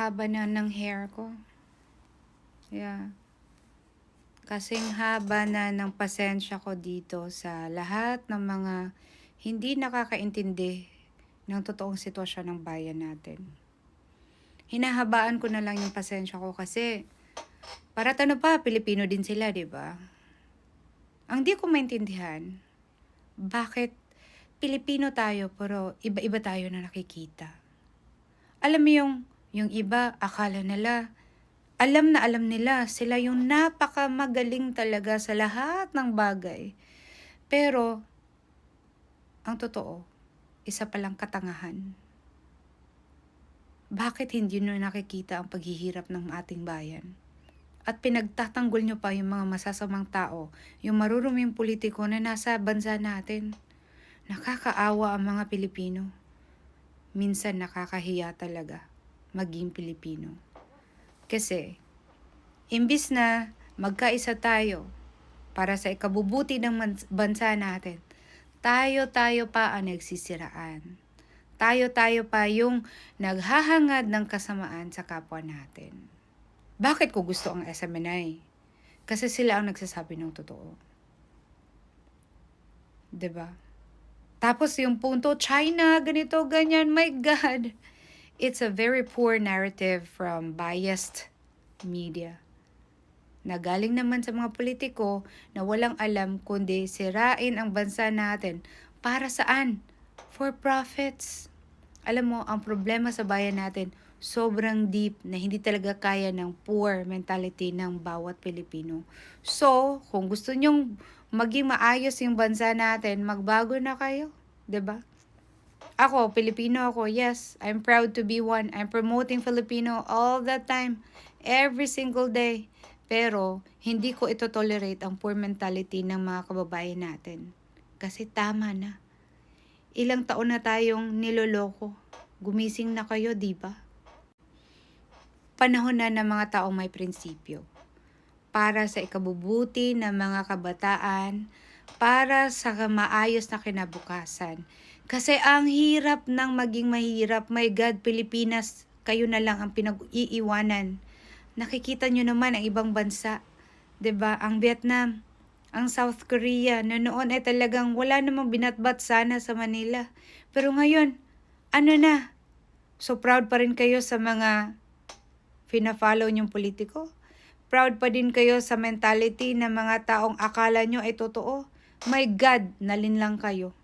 haba na ng hair ko. Yeah. Kasing haba na ng pasensya ko dito sa lahat ng mga hindi nakakaintindi ng totoong sitwasyon ng bayan natin. Hinahabaan ko na lang yung pasensya ko kasi para ano pa, Pilipino din sila, di ba? Ang di ko maintindihan, bakit Pilipino tayo pero iba-iba tayo na nakikita. Alam mo yung, yung iba, akala nila, alam na alam nila, sila yung napakamagaling talaga sa lahat ng bagay. Pero, ang totoo, isa palang katangahan. Bakit hindi nyo nakikita ang paghihirap ng ating bayan? At pinagtatanggol nyo pa yung mga masasamang tao, yung maruruming politiko na nasa bansa natin. Nakakaawa ang mga Pilipino. Minsan nakakahiya talaga maging Pilipino. Kasi, imbis na magkaisa tayo para sa ikabubuti ng bansa natin, tayo-tayo pa ang nagsisiraan. Tayo-tayo pa yung naghahangad ng kasamaan sa kapwa natin. Bakit ko gusto ang SMNI? Kasi sila ang nagsasabi ng totoo. ba? Tapos yung punto, China, ganito, ganyan, my God. It's a very poor narrative from biased media. Na galing naman sa mga politiko na walang alam kundi sirain ang bansa natin. Para saan? For profits. Alam mo, ang problema sa bayan natin, sobrang deep na hindi talaga kaya ng poor mentality ng bawat Pilipino. So, kung gusto nyong maging maayos yung bansa natin, magbago na kayo. ba? Ako, Pilipino ako, yes. I'm proud to be one. I'm promoting Filipino all the time. Every single day. Pero, hindi ko ito tolerate ang poor mentality ng mga kababayan natin. Kasi tama na. Ilang taon na tayong niloloko. Gumising na kayo, di ba? Panahon na ng mga taong may prinsipyo. Para sa ikabubuti ng mga kabataan, para sa maayos na kinabukasan. Kasi ang hirap ng maging mahirap. My God, Pilipinas, kayo na lang ang pinag-iiwanan. Nakikita nyo naman ang ibang bansa. ba Ang Vietnam, ang South Korea, na noon ay talagang wala namang binatbat sana sa Manila. Pero ngayon, ano na? So proud pa rin kayo sa mga fina-follow nyong politiko? Proud pa din kayo sa mentality ng mga taong akala nyo ay totoo? My God, nalin lang kayo.